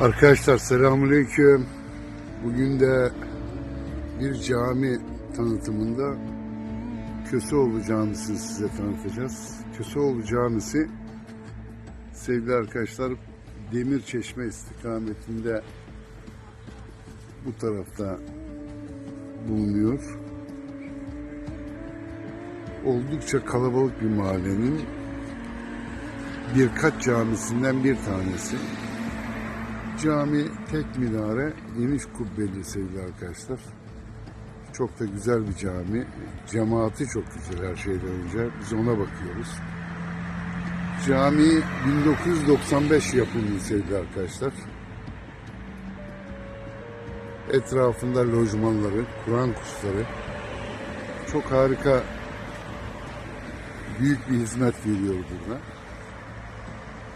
Arkadaşlar selamünaleyküm. Bugün de bir cami tanıtımında Köseoğlu Camisi'ni size tanıtacağız. Köseoğlu Camisi sevgili arkadaşlar Demir Çeşme istikametinde bu tarafta bulunuyor. Oldukça kalabalık bir mahallenin birkaç camisinden bir tanesi. Cami tek minare, geniş kubbeli sevgili arkadaşlar. Çok da güzel bir cami. Cemaati çok güzel her şeyden önce. Biz ona bakıyoruz. Cami 1995 yapımı sevgili arkadaşlar. Etrafında lojmanları, Kur'an kursları. Çok harika büyük bir hizmet veriyor burada.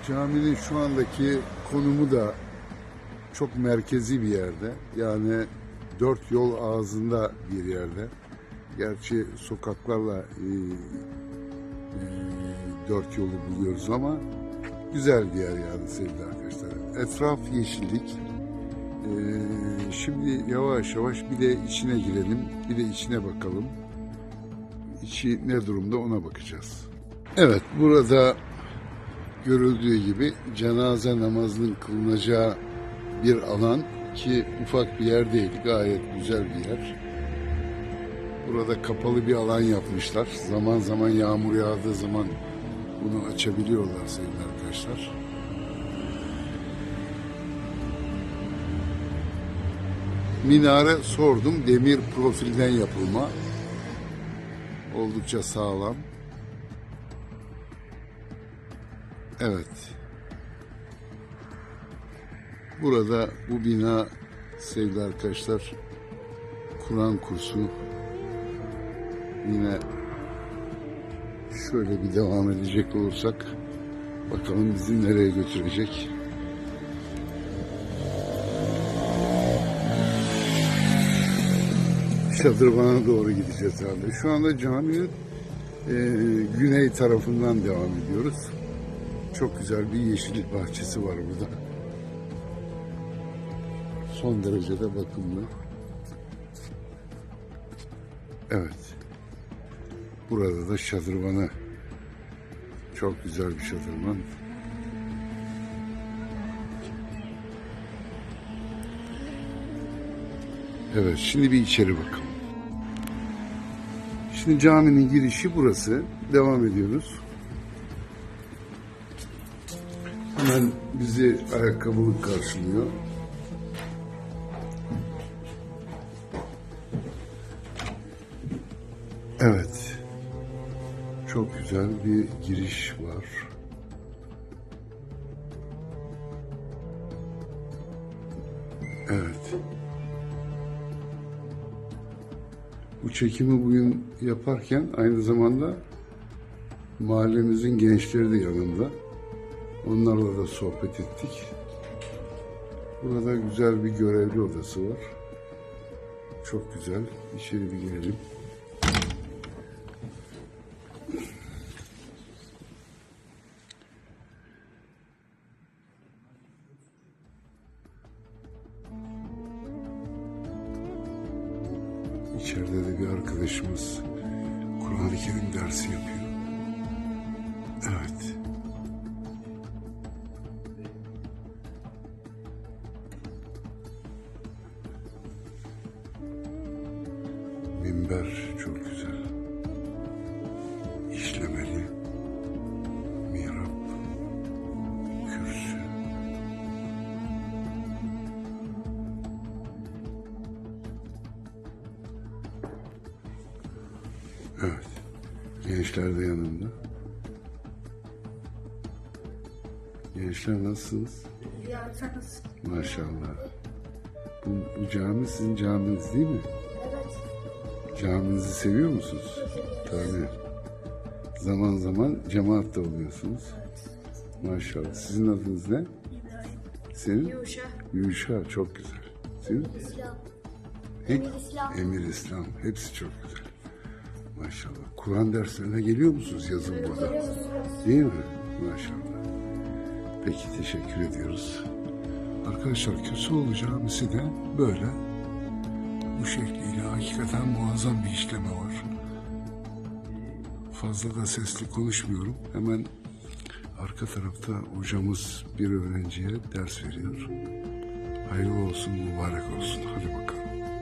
Caminin şu andaki konumu da çok merkezi bir yerde. Yani dört yol ağzında bir yerde. Gerçi sokaklarla e, e, dört yolu buluyoruz ama güzel bir yer yani sevgili arkadaşlar. Etraf yeşillik. E, şimdi yavaş yavaş bir de içine girelim. Bir de içine bakalım. İçi ne durumda ona bakacağız. Evet burada görüldüğü gibi cenaze namazının kılınacağı bir alan ki ufak bir yer değil gayet güzel bir yer. Burada kapalı bir alan yapmışlar. Zaman zaman yağmur yağdığı zaman bunu açabiliyorlar sevgili arkadaşlar. Minare sordum demir profilden yapılma. Oldukça sağlam. Evet. Burada bu bina sevgili arkadaşlar Kur'an kursu yine şöyle bir devam edecek olursak bakalım bizi nereye götürecek. Şadırvan'a doğru gideceğiz herhalde. Şu anda caminin e, güney tarafından devam ediyoruz. Çok güzel bir yeşillik bahçesi var burada. Son derecede bakımlı. Evet. Burada da şadırvanı. Çok güzel bir şadırvan. Evet, şimdi bir içeri bakalım. Şimdi caminin girişi burası. Devam ediyoruz. Hemen bizi ayakkabılık karşılıyor. Çok güzel bir giriş var. Evet. Bu çekimi bugün yaparken aynı zamanda mahallemizin gençleri de yanında. Onlarla da sohbet ettik. Burada güzel bir görevli odası var. Çok güzel. İçeri bir girelim. İçeride de bir arkadaşımız Kur'an-ı Kerim dersi yapıyor. Evet. Minber çok güzel. Evet. Gençler de yanında. Gençler nasılsınız? Ya sen nasılsın? Maşallah. Bu, bu cami sizin caminiz değil mi? Evet. Caminizi seviyor musunuz? Tabii. Zaman zaman cemaatte oluyorsunuz. Maşallah. Sizin adınız ne? Senin? Yuşa. Yuşa. Çok güzel. Senin? İslam. Emir İslam. Emir İslam. Hepsi çok güzel. Maşallah. Kur'an derslerine geliyor musunuz yazın burada? Görüyor musunuz? Değil mi? Maşallah. Peki teşekkür ediyoruz. Arkadaşlar Köseoğlu Camisi de böyle. Bu şekliyle hakikaten muazzam bir işleme var. Fazla da sesli konuşmuyorum. Hemen arka tarafta hocamız bir öğrenciye ders veriyor. Hayırlı olsun, mübarek olsun. Hadi bakalım.